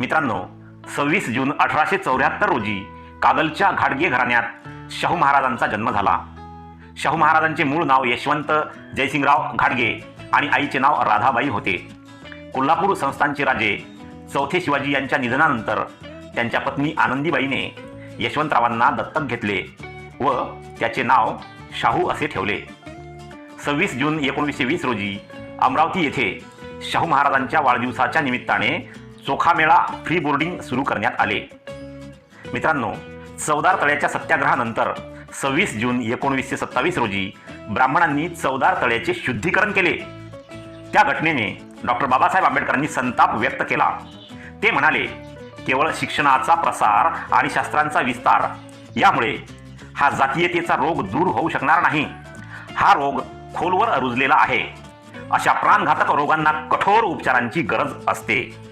मित्रांनो सव्वीस जून अठराशे चौऱ्याहत्तर रोजी कागलच्या घाडगे घराण्यात शाहू महाराजांचा जन्म झाला. शाहू महाराजांचे मूळ नाव यशवंत जयसिंगराव घाडगे आणि आईचे नाव राधाबाई होते. कोल्हापूर संस्थानचे राजे चौथे शिवाजी यांच्या निधनानंतर त्यांच्या पत्नी आनंदीबाईने यशवंतरावांना दत्तक घेतले व त्याचे नाव शाहू असे ठेवले. सव्वीस जून एकोणीसशे वीस रोजी अमरावती येथे शाहू महाराजांच्या वाढदिवसाच्या निमित्ताने चोखामेळा फ्री बोर्डिंग सुरू करण्यात आले. मित्रांनो चौदार तळ्याच्या सत्याग्रहानंतर सव्वीस जून एकोणवीसशे सत्तावीस रोजी ब्राह्मणांनी चौदार तळ्याचे शुद्धीकरण केले. त्या घटनेने डॉक्टर बाबासाहेब आंबेडकरांनी संताप व्यक्त केला. ते म्हणाले केवळ शिक्षणाचा प्रसार आणि शास्त्रांचा विस्तार यामुळे हा जातीयतेचा रोग दूर होऊ शकणार नाही. हा रोग खोलवर रुजलेला आहे. अशा प्राणघातक रोगांना कठोर उपचारांची गरज असते.